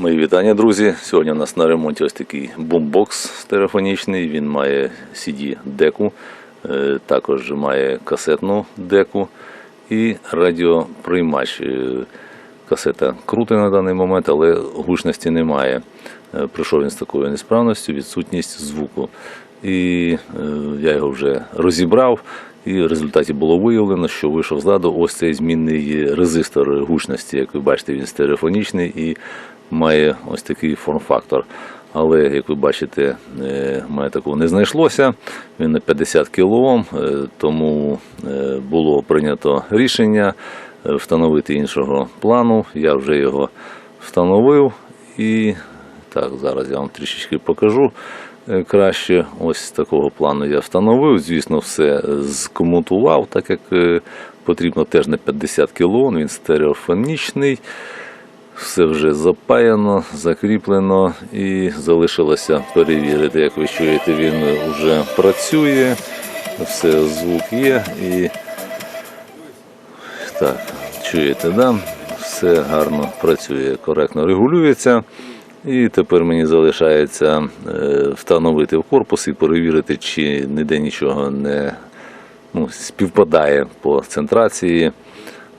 Мої вітання, друзі. Сьогодні у нас на ремонті ось такий бумбокс телефонічний. Він має CD-деку, е, також має касетну деку і радіоприймач. Е, Касета крута на даний момент, але гучності немає. Е, Прийшов він з такою несправністю, відсутність звуку. І я його вже розібрав. І в результаті було виявлено, що вийшов з ладу ось цей змінний резистор гучності. Як ви бачите, він стереофонічний і має ось такий форм-фактор. Але, як ви бачите, е, мене такого не знайшлося. Він на 50 кОм, е, тому е, було прийнято рішення встановити іншого плану. Я вже його встановив і так, зараз я вам трішечки покажу краще. Ось такого плану я встановив. Звісно, все скомутував, так як потрібно теж на 50 кОм, він стереофонічний. Все вже запаяно, закріплено і залишилося перевірити. Як ви чуєте, він вже працює, все, звук є і так, чуєте, да? все гарно працює, коректно регулюється. І тепер мені залишається е, встановити в корпус і перевірити, чи ніде нічого не ну, співпадає по центрації.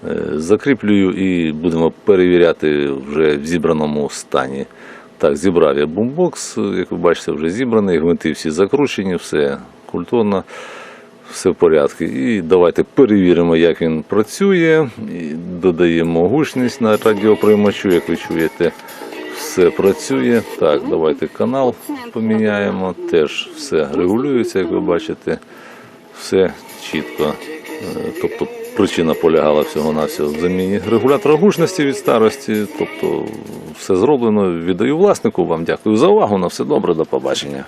Е, Закріплюю і будемо перевіряти вже в зібраному стані. Так, зібрав я бумбокс, як ви бачите, вже зібраний, гвинти всі закручені, все культурно, все в порядку. І давайте перевіримо, як він працює. І додаємо гучність на радіоприймачу, як ви чуєте, все працює. Так, давайте канал поміняємо. Теж все регулюється, як ви бачите, все чітко. Е, Тобто причина полягала всього-навсього в заміні регулятора гучності від старості. Тобто все зроблено. Віддаю власнику. Вам дякую за увагу. На все добре, до побачення.